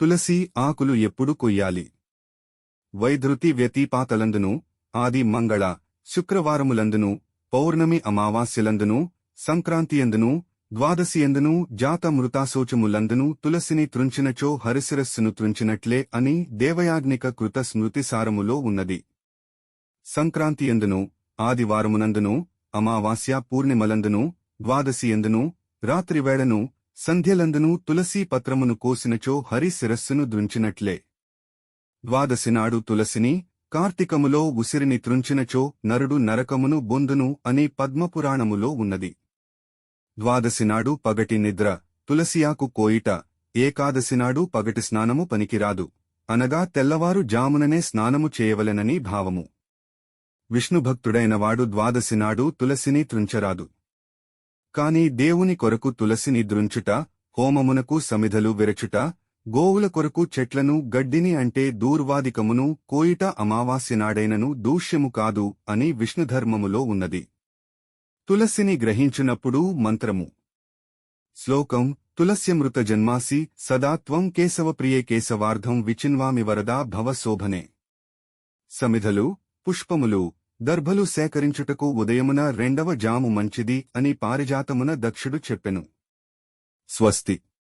తులసి ఆకులు ఎప్పుడు కొయ్యాలి? వైధృతి వ్యతిపాతలందును ఆది మంగళ శుక్రవారములందును పౌర్ణమి అమావాస్యలందును సంక్రాంతియందును ద్వాదశియందును జాతమృతాశోచములందును తులసిని త్రుంచినచో హరిశిరస్సును త్రుంచినట్లే అని దేవయాజ్ఞిక కృత స్మృతిసారములో ఉన్నది. సంక్రాంతియందును ఆదివారమునందును అమావాస్య పూర్ణిమలందును ద్వాదశియందును రాత్రివేళను సంధ్యలందును తులసీ పత్రమును కోసినచో హరి శిరస్సును ద్రుంచినట్లే ద్వాదశినాడు తులసిని కార్తీకములో ఉసిరిని త్రుంచినచో నరుడు నరకమును బొందును అని పద్మపురాణములో ఉన్నది. ద్వాదశినాడు పగటి నిద్ర తులసియాకు కోయిట ఏకాదశినాడు పగటి స్నానము పనికిరాదు. అనగా తెల్లవారు జాముననే స్నానము చేయవలెనని భావము. విష్ణుభక్తుడైనవాడు ద్వాదశినాడు తులసిని త్రుంచరాదు. కాని దేవుని కొరకు తులసిని ద్రుంచుట హోమమునకు సమిధలు విరచుట గోవుల కొరకు చెట్లను గడ్డిని అంటే దూర్వాదికమును కోయిట అమావాస్యనాడైనను దూష్యము కాదు అని విష్ణుధర్మములో ఉన్నది. తులసిని గ్రహించినప్పుడు మంత్రము. శ్లోకం తులస్యమృత జన్మాసి సదా త్వం కేశవప్రియే కేశవార్ధం విచిన్వామి వరదా భవ శోభనే. సమిధలు పుష్పములు దర్భలు సేకరించుటకు ఉదయమున రెండవ జాము మంచిది అని పారిజాతమున దక్షుడు చెప్పెను. స్వస్తి.